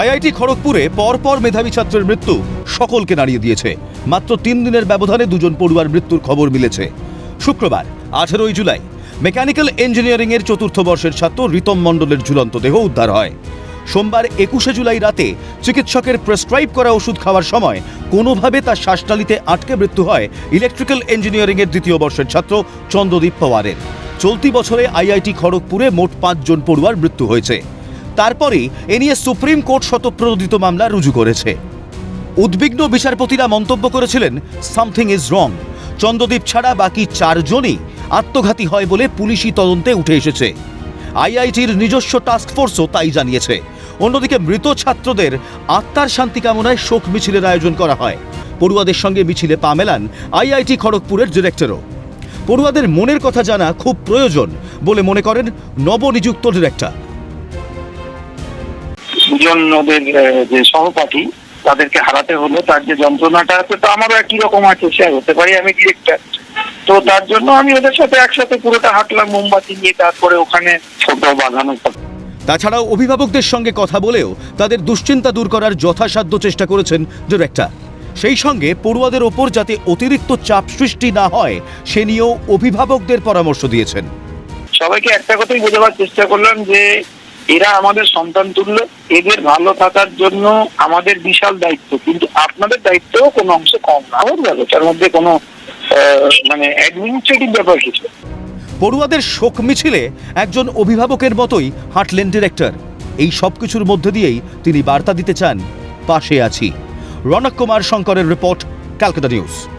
IIT খড়গপুরে পরপর মেধাবী ছাত্রের মৃত্যু সকলকে নাড়িয়ে দিয়েছে। মাত্র তিন দিনের ব্যবধানে দুজন পড়ুয়ার মৃত্যুর খবর মিলেছে। শুক্রবার, আঠেরোই জুলাই, মেকানিক্যাল ইঞ্জিনিয়ারিংয়ের চতুর্থ বর্ষের ছাত্র রিতম মণ্ডলের ঝুলন্ত দেহ উদ্ধার হয়। সোমবার, একুশে জুলাই রাতে চিকিৎসকের প্রেসক্রাইব করা ওষুধ খাওয়ার সময় কোনোভাবে তার শ্বাসনালীতে আটকে মৃত্যু হয় ইলেকট্রিক্যাল ইঞ্জিনিয়ারিংয়ের দ্বিতীয় বর্ষের ছাত্র চন্দ্রদীপ পাওয়ারের। চলতি বছরে আইআইটি খড়গপুরে মোট পাঁচজন পড়ুয়ার মৃত্যু হয়েছে। তারপরেই এ নিয়ে সুপ্রিম কোর্ট শতপ্রণোদিত মামলা রুজু করেছে। উদ্বিগ্ন বিচারপতিরা মন্তব্য করেছিলেন সামথিং ইজ রং চন্দ্রদীপ ছাড়া বাকি চারজনই আত্মঘাতী হয় বলে পুলিশি তদন্তে উঠে এসেছে। আইআইটির নিজস্ব টাস্কফোর্সও তাই জানিয়েছে। অন্যদিকে মৃত ছাত্রদের আত্মার শান্তি কামনায় শোক মিছিলের আয়োজন করা হয়। পড়ুয়াদের সঙ্গে মিছিলে পা মেলান আইআইটি খড়গপুরের ডিরেক্টরও। পড়ুয়াদের মনের কথা জানা খুব প্রয়োজন বলে মনে করেন নবনিযুক্ত ডিরেক্টর। দুজন ওদের যে সহপাঠী তাদেরকে হারাতে হলো তার যে যন্ত্রণাটা আছে তো আমারও একই রকম আছে সে হতে পারি আমি ডিরেক্টর তো তার জন্য আমি ওদের সাথে একসাথে পুরোটা হাঁটলাম মোমবাতি নিয়ে তারপরে ওখানে ফটো বাঁধানো তাছাড়াও অভিভাবকদের সঙ্গে কথা বলেও তাদের দুশ্চিন্তা দূর করার যথাসাধ্য চেষ্টা করেছেন ডিরেক্টর সেই সঙ্গে পড়ুয়াদের ওপর যাতে অতিরিক্ত চাপ সৃষ্টি না হয় সে নিয়েও অভিভাবকদের পরামর্শ দিয়েছেন। সবাইকে একটা কথাই বোঝাবার চেষ্টা করলাম যে এরা আমাদের সন্তান তুল্য, এদের ভালো থাকার জন্য আমাদের বিশাল দায়িত্ব। কিন্তু আপনাদের দায়িত্বও কোনো অংশ কম না। আমার মধ্যে কোনো মানে অ্যাডমিনিস্ট্রেটিভ ব্যাপার কিছু পড়ুয়াদের শোক মিছিলে একজন অভিভাবকের মতোই হাঁটলেন ডিরেক্টর। এই সব কিছুর মধ্যে দিয়েই তিনি বার্তা দিতে চান। পাশে আছি। রনক কুমার শঙ্করের রিপোর্ট, ক্যালকাটা নিউজ।